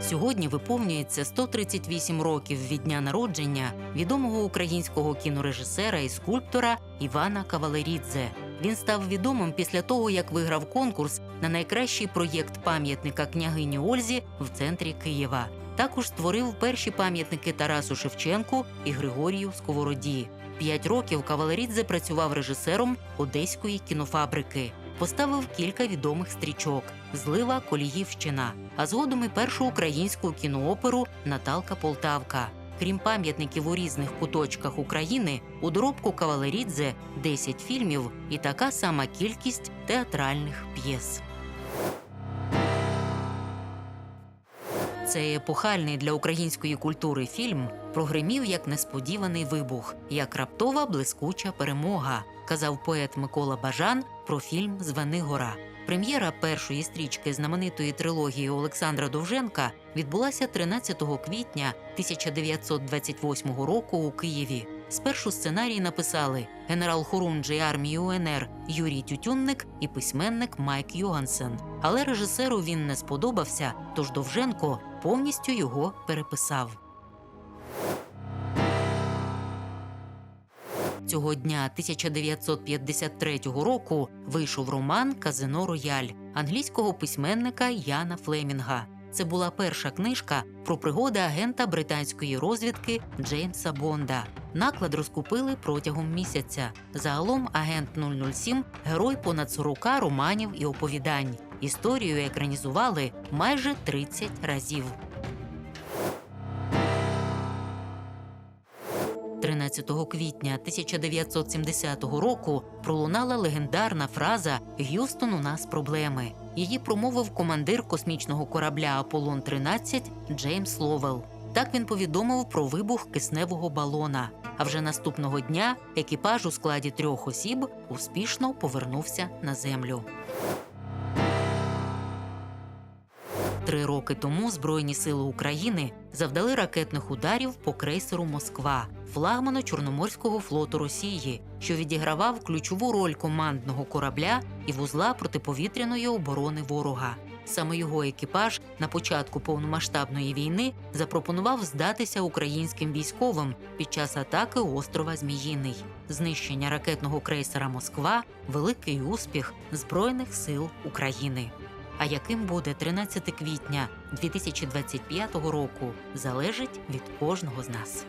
Сьогодні виповнюється 138 років від дня народження відомого українського кінорежисера і скульптора Івана Кавалерідзе. Він став відомим після того, як виграв конкурс на найкращий проєкт пам'ятника княгині Ользі в центрі Києва. Також створив перші пам'ятники Тарасу Шевченку і Григорію Сковороді. П'ять років Кавалерідзе працював режисером Одеської кінофабрики. Поставив кілька відомих стрічок Злива Коліївщина, а згодом і першу українську кінооперу Наталка Полтавка. Крім пам'ятників у різних куточках України, у доробку Кавалерідзе 10 фільмів і така сама кількість театральних п'єс. Цей епохальний для української культури фільм прогримів як несподіваний вибух, як раптова блискуча перемога, казав поет Микола Бажан про фільм Звенигора. Прем'єра першої стрічки знаменитої трилогії Олександра Довженка відбулася 13 квітня 1928 року у Києві. Спершу сценарій написали генерал Хорунжий армії УНР Юрій Тютюнник і письменник Майк Йогансен. Але режисеру він не сподобався, тож Довженко повністю його переписав. Цього дня 1953 року вийшов роман Казино Рояль англійського письменника Яна Флемінга. Це була перша книжка про пригоди агента британської розвідки Джеймса Бонда. Наклад розкупили протягом місяця. Загалом агент 007 – герой понад 40 романів і оповідань. Історію екранізували майже 30 разів. 13 квітня 1970 року пролунала легендарна фраза Г'юстон, у нас проблеми. Її промовив командир космічного корабля Аполлон 13 Джеймс Ловел. Так він повідомив про вибух кисневого балона. А вже наступного дня екіпаж у складі трьох осіб успішно повернувся на землю. Три роки тому Збройні сили України завдали ракетних ударів по крейсеру Москва, флагману Чорноморського флоту Росії, що відігравав ключову роль командного корабля і вузла протиповітряної оборони ворога. Саме його екіпаж на початку повномасштабної війни запропонував здатися українським військовим під час атаки острова Зміїний. Знищення ракетного крейсера Москва великий успіх Збройних сил України. А яким буде 13 квітня 2025 року, залежить від кожного з нас.